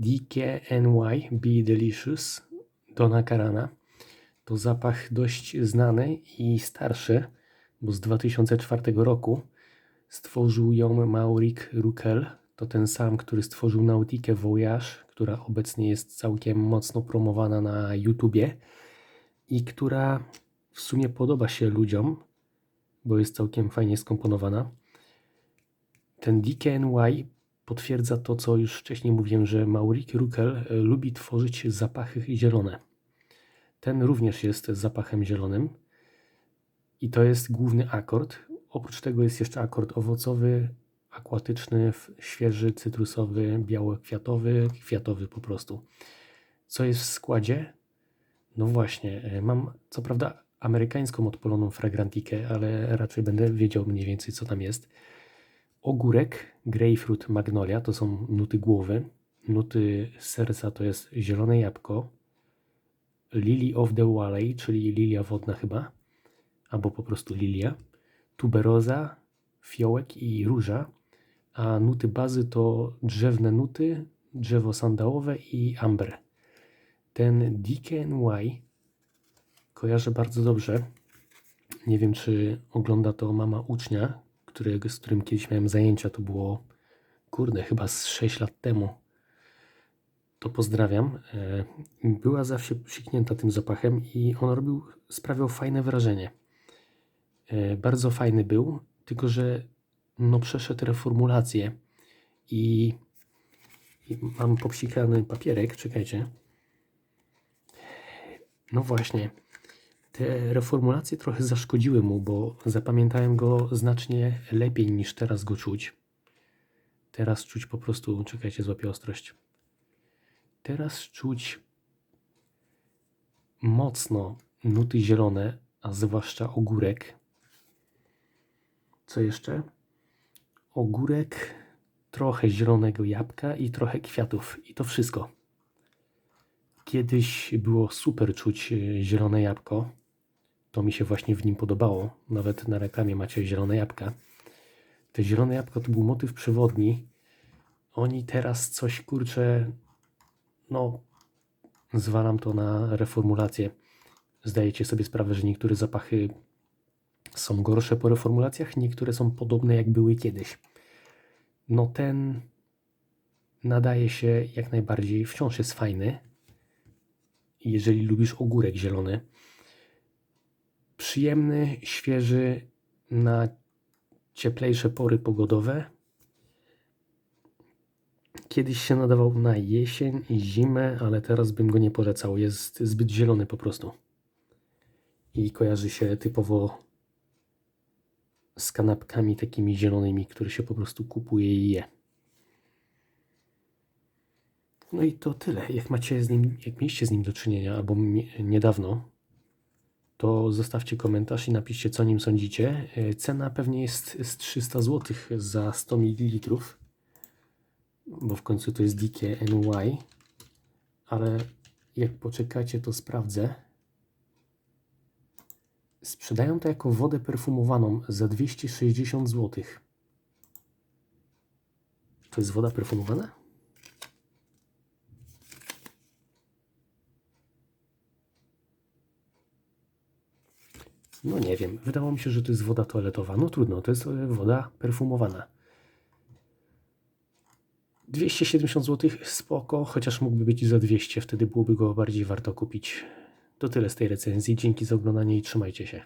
DKNY Be Delicious Dona Karana. To zapach dość znany i starszy, bo z 2004 roku stworzył ją Maurik Rukel. To ten sam, który stworzył Nautikę Voyage, która obecnie jest całkiem mocno promowana na YouTubie i która w sumie podoba się ludziom, bo jest całkiem fajnie skomponowana. Ten DKNY potwierdza to, co już wcześniej mówiłem, że Maurik Rukel e, lubi tworzyć zapachy zielone. Ten również jest zapachem zielonym i to jest główny akord. Oprócz tego jest jeszcze akord owocowy, akwatyczny, świeży, cytrusowy, białokwiatowy, kwiatowy po prostu. Co jest w składzie? No właśnie, e, mam co prawda amerykańską odpoloną fragrantikę, ale raczej będę wiedział mniej więcej co tam jest. Ogórek, grapefruit, magnolia to są nuty głowy. Nuty serca to jest zielone jabłko. Lily of the Valley, czyli lilia wodna chyba, albo po prostu lilia. Tuberoza, fiołek i róża. A nuty bazy to drzewne nuty, drzewo sandałowe i amber. Ten DKNY kojarzę bardzo dobrze. Nie wiem, czy ogląda to mama ucznia, z którym kiedyś miałem zajęcia. To było, kurde, chyba z 6 lat temu. To pozdrawiam. E, była zawsze przyknięta tym zapachem i on robił, sprawiał fajne wrażenie. E, bardzo fajny był, tylko że no przeszedł reformulację i, i mam popsikany papierek, czekajcie. No właśnie, te reformulacje trochę zaszkodziły mu, bo zapamiętałem go znacznie lepiej niż teraz go czuć. Teraz czuć po prostu, czekajcie, złapię ostrość. Teraz czuć mocno nuty zielone, a zwłaszcza ogórek. Co jeszcze? Ogórek, trochę zielonego jabłka i trochę kwiatów. I to wszystko. Kiedyś było super czuć e, zielone jabłko. To mi się właśnie w nim podobało. Nawet na reklamie macie zielone jabłka. Te zielone jabłko to był motyw przewodni. Oni teraz coś kurczę, no, zwalam to na reformulację. Zdajecie sobie sprawę, że niektóre zapachy są gorsze po reformulacjach, niektóre są podobne jak były kiedyś. No ten nadaje się jak najbardziej, wciąż jest fajny. Jeżeli lubisz ogórek zielony, przyjemny, świeży na cieplejsze pory pogodowe. Kiedyś się nadawał na jesień i zimę, ale teraz bym go nie polecał. Jest zbyt zielony po prostu. I kojarzy się typowo z kanapkami takimi zielonymi, które się po prostu kupuje i je. No i to tyle. Jak macie z nim, jak mieliście z nim do czynienia, albo niedawno, to zostawcie komentarz i napiszcie, co nim sądzicie. E, cena pewnie jest z 300 zł za 100 ml, bo w końcu to jest dikie NY, ale jak poczekacie, to sprawdzę. Sprzedają to jako wodę perfumowaną za 260 zł. To jest woda perfumowana? No nie wiem, wydawało mi się, że to jest woda toaletowa. No trudno, to jest e, woda perfumowana. 270 zł spoko, chociaż mógłby być za 200, wtedy byłoby go bardziej warto kupić. To tyle z tej recenzji. Dzięki za oglądanie i trzymajcie się.